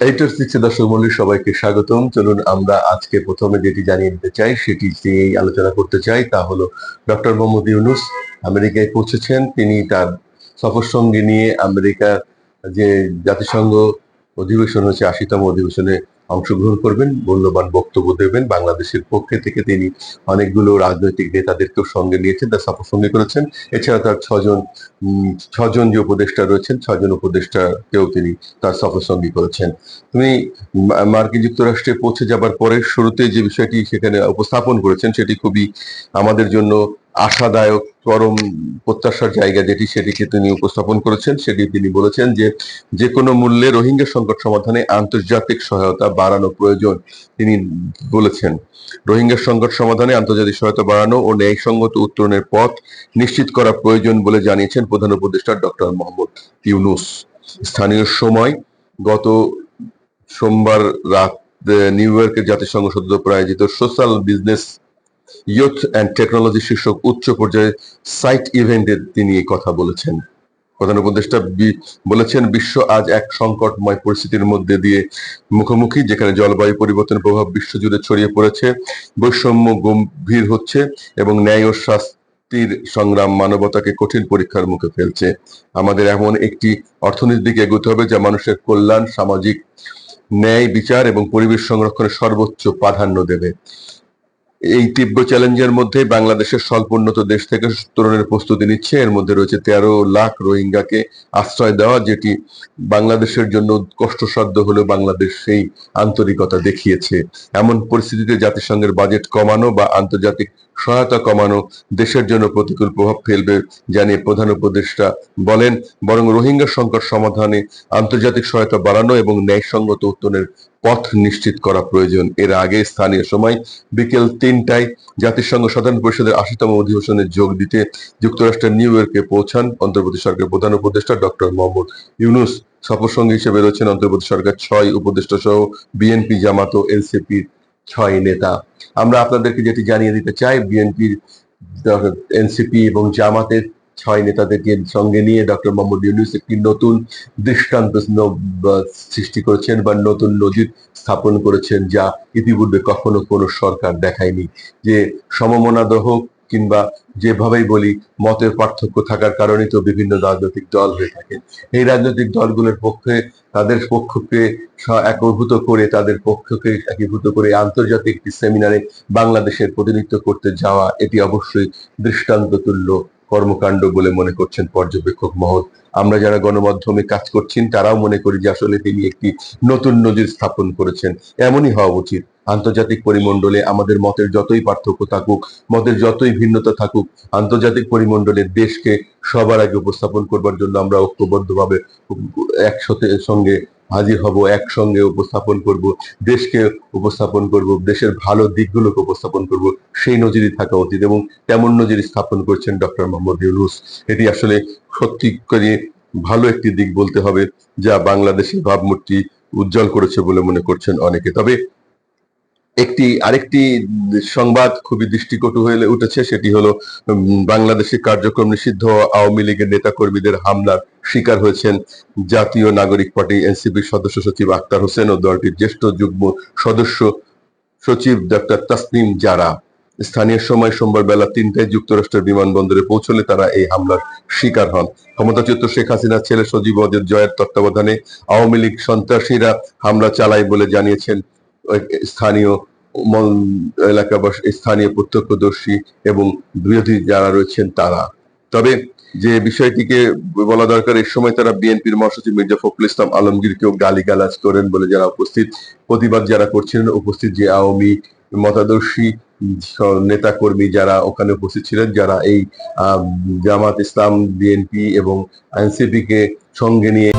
এইটার সিক্সে দর্শক মন্ডলী, সবাইকে স্বাগতম। চলুন আমরা আজকে প্রথমে যেটি জানিয়ে দিতে চাই, সেটি নিয়েই আলোচনা করতে চাই, তা হলো ডক্টর মোহাম্মদ ইউনুস আমেরিকায় পৌঁছেছেন। তিনি তার সফর সঙ্গী নিয়ে আমেরিকার যে জাতিসংঘ অধিবেশন হচ্ছে আশিতম অধিবেশনে অংশগ্রহণ করবেন, মূল্যবান বক্তব্য দেবেন। বাংলাদেশের পক্ষে থেকে তিনি অনেকগুলো রাজনৈতিক নেতাদেরকেও সঙ্গে নিয়েছেন, তার সফর সঙ্গী করেছেন। এছাড়া তার ছজন ছজন যে উপদেষ্টা রয়েছেন, ছজন উপদেষ্টাকেও তিনি তার সফর সঙ্গী করেছেন। তুমি মার্কিন যুক্তরাষ্ট্রে পৌঁছে যাবার পরে শুরুতে যে বিষয়টি সেখানে উপস্থাপন করেছেন, সেটি খুবই আমাদের জন্য আশাদায়ক, চরম প্রত্যাশার জায়গা যেটি সেটিকে তিনি উপস্থাপন করেছেন, সেটি তিনি বলেছেন যে যে কোনো মূল্যে রোহিঙ্গা সংকট সমাধানে আন্তর্জাতিক সহায়তা বাড়ানো প্রয়োজন। তিনি বলেছেন, রোহিঙ্গা সংকট সমাধানে আন্তর্জাতিক সহায়তা বাড়ানো ও ন্যায়সঙ্গত উত্তরণের পথ নিশ্চিত করা প্রয়োজন বলে জানিয়েছেন প্রধান উপদেষ্টা ডক্টর মোহাম্মদ ইউনুস। স্থানীয় সময় গত সোমবার রাত নিউ ইয়র্কের জাতিসংঘ সদ্য প্রায়োজিত social business youth and technology শীর্ষক উচ্চ পর্যায়ে সাইট ইভেন্টে তিনি এই কথা বলেছেন। প্রধান উপদেষ্টা বলেছেন, বিশ্ব আজ এক সংকটময় পরিস্থিতির মধ্যে দিয়ে মুখোমুখি, যেখানে জলবায়ু পরিবর্তনের প্রভাব বিশ্বজুড়ে ছড়িয়ে পড়েছে, বৈষম্য গম্ভীর হচ্ছে এবং ন্যায় ও শাস্তির সংগ্রাম মানবতাকে কঠিন পরীক্ষার মুখে ফেলছে। আমাদের এমন একটি অর্থনীতির দিকে এগোতে হবে, যা মানুষের কল্যাণ, সামাজিক ন্যায়, বিচার এবং পরিবেশ সংরক্ষণের সর্বোচ্চ প্রাধান্য দেবে। এই তীব্র চ্যালেঞ্জের মধ্যে বাংলাদেশের স্বল্পোন্নত দেশ থেকে তরুণের প্রস্তুতি নিচ্ছে। এর মধ্যে রয়েছে তেরো লাখ রোহিঙ্গাকে আশ্রয় দেওয়া, যেটি বাংলাদেশের জন্য কষ্টসাধ্য হলেও বাংলাদেশ সেই আন্তরিকতা দেখিয়েছে। এমন পরিস্থিতিতে জাতিসংঘের বাজেট কমানো বা আন্তর্জাতিক সহায়তা কমানো দেশের জন্য প্রতিকূল প্রভাব ফেলবে জানিয়ে প্রধান উপদেষ্টা বলেন, বরং রোহিঙ্গা সংকট সমাধানে আন্তর্জাতিক সহায়তা বাড়ানো এবং ন্যায়সঙ্গত উত্তরণের পথ নিশ্চিত করা প্রয়োজন। এর আগে স্থানীয় সময় বিকেল তিনটায় জাতিসংঘ সাধারণ পরিষদের আশিতম অধিবেশনে যোগ দিতে যুক্তরাষ্ট্রের নিউ ইয়র্কে পৌঁছান অন্তর্বর্তী সরকারের প্রধান উপদেষ্টা ডক্টর মোহাম্মদ ইউনুস। সফর সঙ্গী হিসেবে রয়েছেন অন্তর্বর্তী সরকার ছয় উপদেষ্টা সহ বিএনপি, জামাত ও এনসিপির ছয় নেতা। আমরা আপনাদেরকে যেটি জানিয়ে দিতে চাই, বিএনপির, এনসিপি এবং জামাতের ছয় নেতাদেরকে সঙ্গে নিয়ে ডক্টর মোহাম্মদ ইউনুস একটি নতুন দৃষ্টান্ত সৃষ্টি করেছেন বা নতুন নজির স্থাপন করেছেন, যা ইতিপূর্বে কখনো কোনো সরকার দেখায়নি। যে সমমনাদহ কিংবা যেভাবেই বলি, মতের পার্থক্য থাকার কারণে তো বিভিন্ন রাজনৈতিক দল হয়ে থাকে। এই রাজনৈতিক দলগুলোর পক্ষে, তাদের পক্ষকে একীভূত করে, তাদের পক্ষকে একীভূত করে আন্তর্জাতিক একটি সেমিনারে বাংলাদেশের প্রতিনিধিত্ব করতে যাওয়া, এটি অবশ্যই দৃষ্টান্ত তুল্য কর্মকাণ্ড বলে মনে করছেন পর্যবেক্ষক মহল। আমরা যারা গণমাধ্যমে কাজ করছেন তারাও মনে করি যে আসলে তিনি একটি নতুন নজির স্থাপন করেছেন। এমনই হওয়া উচিত। আন্তর্জাতিক পরিমণ্ডলে আমাদের মতের যতই পার্থক্য থাকুক, মতের যতই ভিন্নতা থাকুক, আন্তর্জাতিক পরিমণ্ডলে দেশকে সবার আগে উপস্থাপন করবার জন্য আমরা ঐক্যবদ্ধভাবে একসাথে সঙ্গে হাজির হব, একসঙ্গে উপস্থাপন করব, দেশকে উপস্থাপন করব, দেশের ভালো দিকগুলোকে উপস্থাপন করব, সেই নজিরই থাকা উচিত এবং তেমন নজির স্থাপন করছেন ডক্টর মোহাম্মদ ইউনুস। এটি আসলে সত্যি করে ভালো একটি দিক বলতে হবে, যা বাংলাদেশের ভাবমূর্তি উজ্জ্বল করেছে বলে মনে করছেন অনেকে। তবে একটি, আরেকটি সংবাদ খুবই দৃষ্টিকটু হয়ে উঠেছে, সেটি হলো বাংলাদেশে কার্যক্রম নিষিদ্ধ আওয়ামী লীগের নেতা কর্মীদের হামলার শিকার হয়েছেন জাতীয় নাগরিক পার্টি এনসিপির সদস্য সচিব আক্তার হোসেন ও দলটির জ্যেষ্ঠ যুগ্ম সদস্য সচিব ডক্টর তাসনিম জারা। স্থানীয় সময় সোমবার বেলা তিনটায় যুক্তরাষ্ট্রের বিমানবন্দরে পৌঁছলে তারা এই হামলার শিকার হন। ক্ষমতাচ্যুত শেখ হাসিনার ছেলে সজীব জয়ের তত্ত্বাবধানে আওয়ামী লীগ সন্ত্রাসীরা হামলা চালায় বলে জানিয়েছেন স্থানীয় এলাকাবাসী স্থানীয় প্রত্যক্ষদর্শী এবং বিরোধী যারা রয়েছেন তারা। তবে যে বিষয়টিকে বলা দরকার এই সময় তারা বিএনপির মহাসচিব মির্জা ফখরুল ইসলাম আলমগীরকেও গালিগালাজ করেন বলে যারা উপস্থিত, প্রতিবাদ যারা করছিলেন, উপস্থিত যে আওয়ামী মতাদর্শী নেতা কর্মী যারা ওখানে উপস্থিত ছিলেন, যারা এই জামাত ইসলাম, বিএনপি এবং এনসিপি কে সঙ্গে নিয়ে